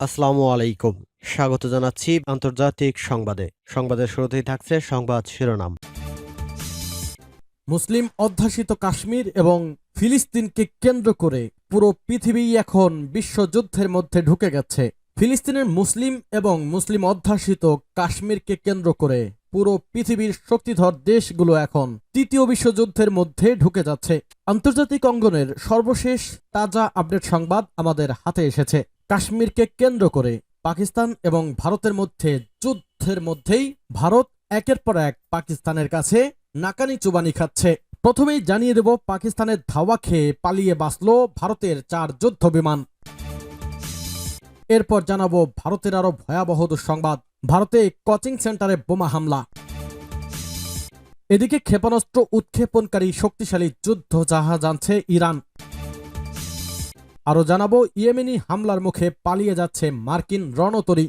আসসালামু আলাইকুম। স্বাগত জানাচ্ছি আন্তর্জাতিক সংবাদে। সংবাদের শুরুতেই থাকছে সংবাদ শিরোনাম। মুসলিম অধ্যাসিত কাশ্মীর এবং ফিলিস্তিনকে কেন্দ্র করে পুরো পৃথিবী এখন বিশ্বযুদ্ধের মধ্যে ঢুকে গেছে। ফিলিস্তিনের মুসলিম এবং মুসলিম অধ্যাসিত কাশ্মীরকে কেন্দ্র করে পুরো পৃথিবীর শক্তিধর দেশগুলো এখন তৃতীয় বিশ্বযুদ্ধের মধ্যে ঢুকে যাচ্ছে। আন্তর্জাতিক অঙ্গনের সর্বশেষ তাজা আপডেট সংবাদ আমাদের হাতে এসেছে। কাশ্মীরকে কেন্দ্র করে পাকিস্তান এবং ভারতের মধ্যে যুদ্ধের মধ্যেই ভারত একের পর এক পাকিস্তানের কাছে নাকানি চুবানি খাচ্ছে। প্রথমেই জানিয়ে দেব, পাকিস্তানের ধাওয়া খেয়ে পালিয়ে বাঁচল ভারতের চার যুদ্ধ বিমান। এরপর জানাব ভারতের আরও ভয়াবহ সংবাদ ভারতে কোচিং সেন্টারে বোমা হামলা। এদিকে ক্ষেপণাস্ত্র উৎক্ষেপণকারী শক্তিশালী যুদ্ধ জাহাজ আনছে ইরান। আরও জানাব, ইয়েমেনি হামলার মুখে পালিয়ে যাচ্ছে মার্কিন রণতরী।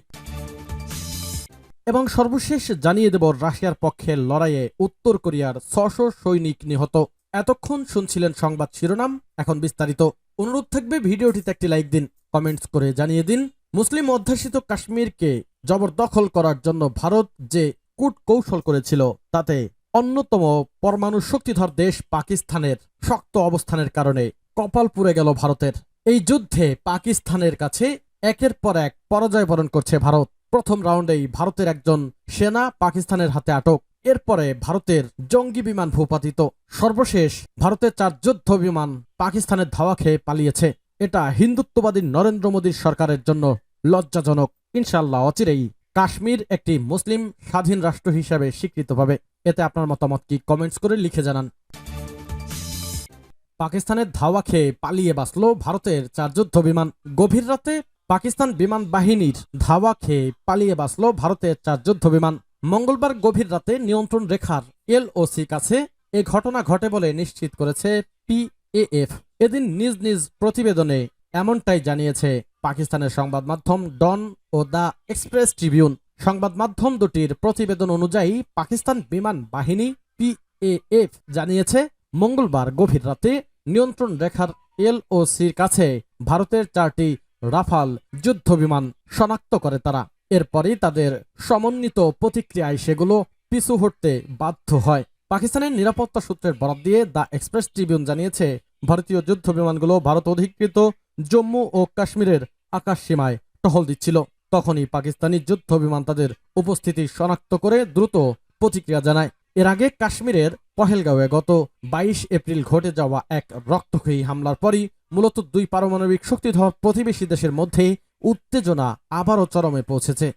এবং সর্বশেষ জানিয়ে দেব, রাশিয়ার পক্ষে লড়াইয়ে উত্তর কোরিয়ার ছশো সৈনিক নিহত। এতক্ষণ শুনছিলেন সংবাদ শিরোনাম, এখন বিস্তারিত। অনুরোধ থাকবে ভিডিওটিতে একটি লাইক দিন, কমেন্টস করে জানিয়ে দিন। মুসলিম অধ্যাসিত কাশ্মীরকে জবরদখল করার জন্য ভারত যে কূট কৌশল করেছিল, তাতে অন্যতম পরমাণু শক্তিধর দেশ পাকিস্তানের শক্ত অবস্থানের কারণে কপাল পুড়ে গেল ভারতের। এই যুদ্ধে পাকিস্তানের কাছে একের পর এক পরাজয় বরণ করছে ভারত। প্রথম রাউন্ডেই ভারতের একজন সেনা পাকিস্তানের হাতে আটক। এরপরে ভারতের জঙ্গি বিমান ভূপাতিত। সর্বশেষ ভারতের চার যুদ্ধ বিমান পাকিস্তানের ধাওয়া খেয়ে পালিয়েছে। এটা হিন্দুত্ববাদী নরেন্দ্র মোদীর সরকারের জন্য লজ্জাজনক। ইনশাল্লাহ অচিরেই কাশ্মীর একটি মুসলিম স্বাধীন রাষ্ট্র হিসাবে স্বীকৃত পাবে। এতে আপনার মতামত কি? কমেন্টস করে লিখে জানান। পাকিস্তানের ধাওয়া খেয়ে পালিয়ে বাঁচল ভারতের চার যুদ্ধ বিমান। গভীর রাতে পাকিস্তান বিমান বাহিনীর ধাওয়া খেয়ে পালিয়ে বাঁচল ভারতের চার যুদ্ধ বিমান। মঙ্গলবার গভীর রাতে নিয়ন্ত্রণ রেখার এলওসি কাছে এ ঘটনা ঘটে বলে নিশ্চিত করেছে পিএএফ এদিন নিজ নিজ প্রতিবেদনে এমনটাই জানিয়েছে পাকিস্তানের সংবাদ মাধ্যম ডন ও দ্য এক্সপ্রেস ট্রিবিউন। সংবাদ মাধ্যম দুটির প্রতিবেদন অনুযায়ী পাকিস্তান বিমান বাহিনী পিএএফ জানিয়েছে, মঙ্গলবার গভীর রাতে নিয়ন্ত্রণ রেখার এলওসির কাছে ভারতের চারটি রাফাল যুদ্ধ বিমান শনাক্ত করে তারা। এরপরই তাদের সমন্বিত প্রতিক্রিয়ায় সেগুলো পিছু হটতে বাধ্য হয়। পাকিস্তানের নিরাপত্তা সূত্রের বরাদ দিয়ে দ্য এক্সপ্রেস ট্রিবিউন জানিয়েছে, ভারতীয় যুদ্ধ বিমানগুলো ভারত অধিকৃত জম্মু ও কাশ্মীরের আকাশ সীমায় টহল দিচ্ছিল। তখনই পাকিস্তানি যুদ্ধ বিমান তাদের উপস্থিতি শনাক্ত করে দ্রুত প্রতিক্রিয়া জানায়। এর আগে কাশ্মীরের পহেলগাঁওয়ে গত বাইশ এপ্রিল ঘটে যাওয়া এক রক্তক্ষয়ী হামলার পরই মূলত দুই পারমাণবিক শক্তিধর প্রতিবেশী দেশের মধ্যে উত্তেজনা আবারও চরমে পৌঁছেছে।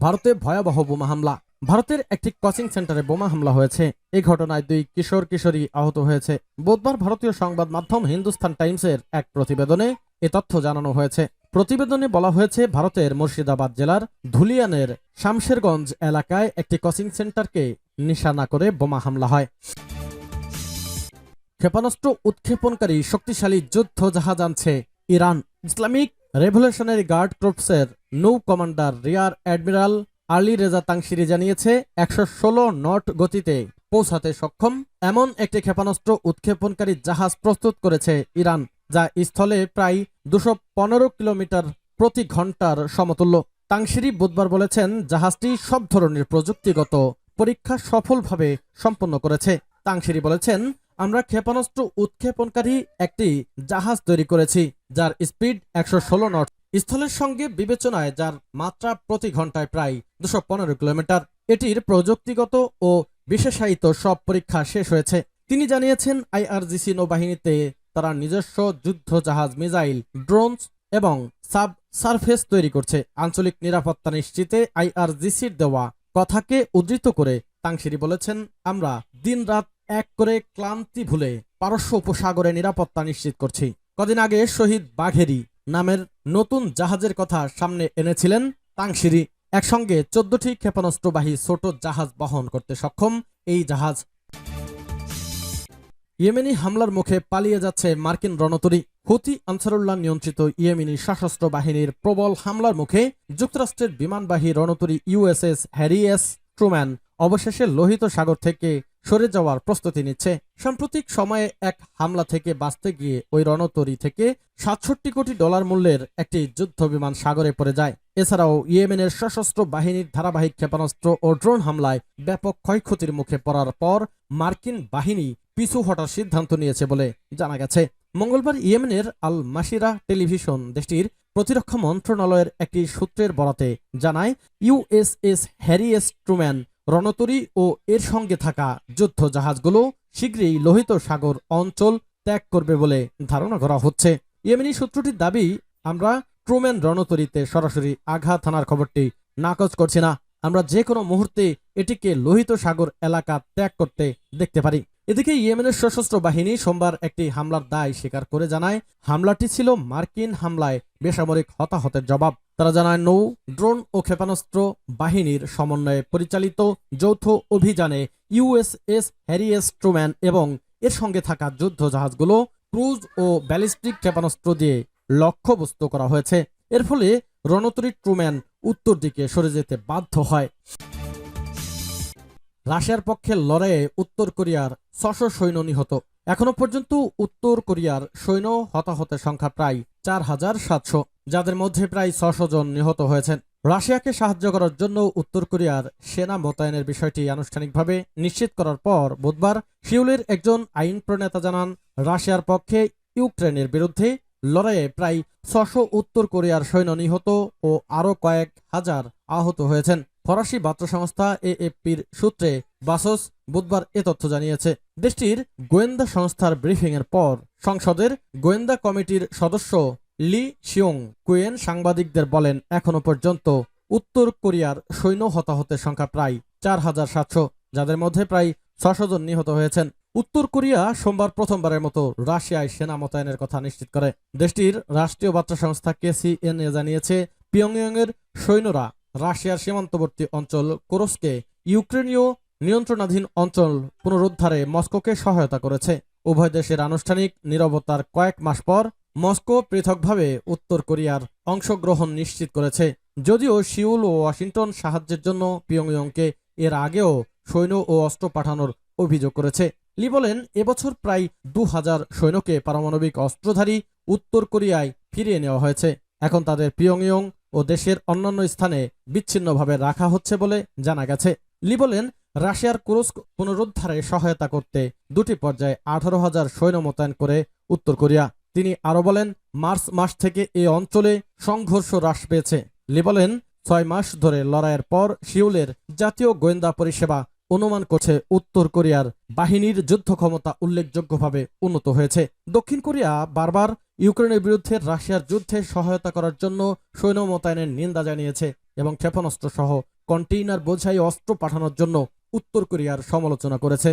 ভারতে ভয়াবহ বোমা হামলা। ভারতের একটি কোচিং সেন্টারে বোমা হামলা হয়েছে। এই ঘটনায় দুই কিশোর কিশোরী আহত হয়েছে। বুধবার ভারতীয় সংবাদ মাধ্যম হিন্দুস্তান টাইমসের এক প্রতিবেদনে এ তথ্য জানানো হয়েছে। প্রতিবেদনে বলা হয়েছে, ভারতের মুর্শিদাবাদ জেলার ধুলিয়ানের শামশেরগঞ্জ এলাকায় একটি কোচিং সেন্টারকে নিশানা করে বোমা হামলা হয়। ক্ষেপণাস্ত্র উৎক্ষেপণকারী শক্তিশালী যুদ্ধ জাহাজ আনছে ইরান। ইসলামিক রেভলিউশনারি গার্ড ক্রপসের নৌ commander rear admiral Ali Reza Tangsiri জানিয়েছে, একশো ষোলো নট গতিতে পৌঁছাতে সক্ষম এমন একটি ক্ষেপণাস্ত্র উৎক্ষেপণকারী জাহাজ প্রস্তুত করেছে ইরান, যা স্থলে প্রায় দুশো কিলোমিটার প্রতি ঘণ্টার সমতুল্য। তাংশিরি বুধবার বলেছেন, জাহাজটি সব ধরনের প্রযুক্তিগত পরীক্ষা সফলভাবে সম্পন্ন করেছে। তাংশিরি বলেছেন, আমরা ক্ষেপণাস্ত্র উৎক্ষেপণকারী একটি জাহাজ তৈরি করেছি, যার স্পিড একশো ষোলো নট। স্থলের সঙ্গে বিবেচনায়, যার মাত্রা প্রতি ঘন্টায় প্রায় দুশো পনেরো কিলোমিটার। এটির প্রযুক্তিগত ও বিশেষায়িত সব পরীক্ষা শেষ হয়েছে। তিনি জানিয়েছেন, আইআরজিসি নৌবাহিনীতে তারা নিজস্ব যুদ্ধ জাহাজ মিজাইল ড্রোনস এবং সাব সারফেস তৈরি করছে। আঞ্চলিক নিরাপত্তা নিশ্চিতে আইআরজিসির দেওয়া কথাকে উদ্ধৃত করে তাংশিরি বলেছেন, আমরা দিনরাত এক করে ক্লান্তি ভুলে পারস্য উপসাগরে নিরাপত্তা নিশ্চিত করছি। কদিন আগে শহীদ বাঘেরি নামের নতুন জাহাজের কথা সামনে এনেছিলেন তাংশিরি। একসঙ্গে চোদ্দটি ক্ষেপণাস্ত্রবাহী ছোট জাহাজ বহন করতে সক্ষম। এই জাহাজ ইয়েমেনি হামলার মুখে পালিয়ে যাচ্ছে মার্কিন রণতরী। হুতি আনসারুল্লাহ নিয়ন্ত্রিত ইয়েমেনি সশস্ত্র বাহিনীর প্রবল হামলার মুখে যুক্তরাষ্ট্রের বিমানবাহী রণতরী ইউএসএস হ্যারিএস ট্রুম্যান অবশেষে লোহিত সাগর থেকে সরে যাওয়ার প্রস্তুতি নিচ্ছে। সাম্প্রতিক সময়ে এক হামলা থেকে বাঁচতে গিয়ে ওই রণতরী থেকে সাতষট্টি কোটি ডলার মূল্যের একটি যুদ্ধ বিমান সাগরে পড়ে যায়। এছাড়াও ইয়েমেনের সশস্ত্র বাহিনীর ধারাবাহিক ক্ষেপণাস্ত্র ও ড্রোন হামলায় ব্যাপক ক্ষয়ক্ষতির মুখে পড়ার পর মার্কিন বাহিনী পিছু হটার সিদ্ধান্ত নিয়েছে বলে জানা গেছে। মঙ্গলবার ইয়েমেনের আল মাসিরা টেলিভিশন দেশটির প্রতিরক্ষা মন্ত্রণালয়ের একটি সূত্রের বরাতে জানায় ইউএসএস হ্যারি এস ট্রুম্যান রণতরী ও এর সঙ্গে থাকা যুদ্ধ জাহাজগুলো শীঘ্রই লোহিত সাগর অঞ্চল ত্যাগ করবে বলে ধারণা করা হচ্ছে। ইয়েমেনি সূত্রটির দাবি, আমরা ট্রুম্যান রণতরীতে সরাসরি আঘাত হানার খবরটি নাকচ করছি না। আমরা যে কোনো মুহূর্তে এটিকে লোহিত সাগর এলাকা ত্যাগ করতে দেখতে পারি। এদিকে ইয়েমেনের সশস্ত্র বাহিনী সোমবার একটি হামলার দায় স্বীকার করে জানায়। হামলাটি ছিল মার্কিন হামলায় বেসামরিক হতাহতের জবাব। তারা জানায়, নৌ, ড্রোন ও ক্ষেপণাস্ত্র বাহিনীর সমন্বয়ে পরিচালিত যৌথ অভিযানে ইউএসএস হ্যারিএস ট্রুম্যান এবং এর সঙ্গে থাকা যুদ্ধ জাহাজগুলো ক্রুজ ও ব্যালিস্টিক ক্ষেপণাস্ত্র দিয়ে লক্ষ্যবস্তু করা হয়েছে। এর ফলে রণতরী ট্রুম্যান উত্তর দিকে সরে যেতে বাধ্য হয়। রাশিয়ার পক্ষে লড়াইয়ে উত্তর কোরিয়ার ছশো সৈন্য নিহত। এখনও পর্যন্ত উত্তর কোরিয়ার সৈন্য হতাহতের সংখ্যা প্রায় চার হাজার সাতশো, যাদের মধ্যে প্রায় ছশো জন নিহত হয়েছেন। রাশিয়াকে সাহায্য করার জন্য উত্তর কোরিয়ার সেনা মোতায়েনের বিষয়টি আনুষ্ঠানিকভাবে নিশ্চিত করার পর বুধবার সিউলের একজন আইন প্রণেতা জানান, রাশিয়ার পক্ষে ইউক্রেনের বিরুদ্ধে লড়াইয়ে প্রায় ছশো উত্তর কোরিয়ার সৈন্য নিহত ও আরও কয়েক হাজার আহত হয়েছেন। ফরাসি বার্তা সংস্থা এএফপির সূত্রে বাসস বুধবার এ তথ্য জানিয়েছে। দেশটির গোয়েন্দা সংস্থার ব্রিফিং এর পর সংসদের গোয়েন্দা কমিটির সদস্য লি শিয়ং কুয়েন সাংবাদিকদের বলেন এখনও পর্যন্ত উত্তর কোরিয়ার সৈন্য হতাহতের সংখ্যা প্রায় চার হাজার সাতশো, যাদের মধ্যে প্রায় ছশো জন নিহত হয়েছেন। উত্তর কোরিয়া সোমবার প্রথমবারের মতো রাশিয়ায় সেনা মোতায়েনের কথা নিশ্চিত করে। দেশটির রাষ্ট্রীয় বার্তা সংস্থা কেসিএনএ জানিয়েছে, পিয়ংইয়ংয়ের সৈন্যরা রাশিয়ার সীমান্তবর্তী অঞ্চল কোরস্কে ইউক্রেনীয় নিয়ন্ত্রণাধীন অঞ্চল পুনরুদ্ধারে মস্কোকে সহায়তা করেছে। উভয় দেশের আনুষ্ঠানিক নিরবতার কয়েক মাস পর মস্কো পৃথকভাবে উত্তর কোরিয়ার অংশগ্রহণ নিশ্চিত করেছে। যদিও সিউল ও ওয়াশিংটন সাহায্যের জন্য পিয়ংইয়ংকে এর আগেও সৈন্য ও অস্ত্র পাঠানোর অভিযোগ করেছে। লি বলেন, এবছর প্রায় দু হাজার সৈন্যকে পারমাণবিক অস্ত্রধারী উত্তর কোরিয়ায় ফিরিয়ে নেওয়া হয়েছে। এখন তাদের পিয়ংইয়ং ও দেশের অন্যান্য স্থানে বিচ্ছিন্নভাবে রাখা হচ্ছে বলে জানা গেছে। লি বলেন রাশিয়ার কুরস্ক পুনরুদ্ধারে সহায়তা করতে দুটি পর্যায়ে আঠারো হাজার সৈন্য মোতায়েন করে উত্তর কোরিয়া। তিনি আরও বলেন, মার্চ মাস থেকে এই অঞ্চলে সংঘর্ষ হ্রাস পেয়েছে। লি বলেন ছয় মাস ধরে লড়াইয়ের পর সিউলের জাতীয় গোয়েন্দা পরিষেবা অনুমান করছে, উত্তর কোরিয়ার বাহিনীর যুদ্ধ ক্ষমতা উল্লেখযোগ্যভাবে উন্নত হয়েছে। দক্ষিণ কোরিয়া বারবার ইউক্রেনের বিরুদ্ধে রাশিয়ার যুদ্ধে সহায়তা করার জন্য সৈন্য মোতায়েনের নিন্দা জানিয়েছে এবং ক্ষেপণাস্ত্র সহ কন্টেইনার বোঝাই অস্ত্র পাঠানোর জন্য উত্তর কোরিয়ার সমালোচনা করেছে।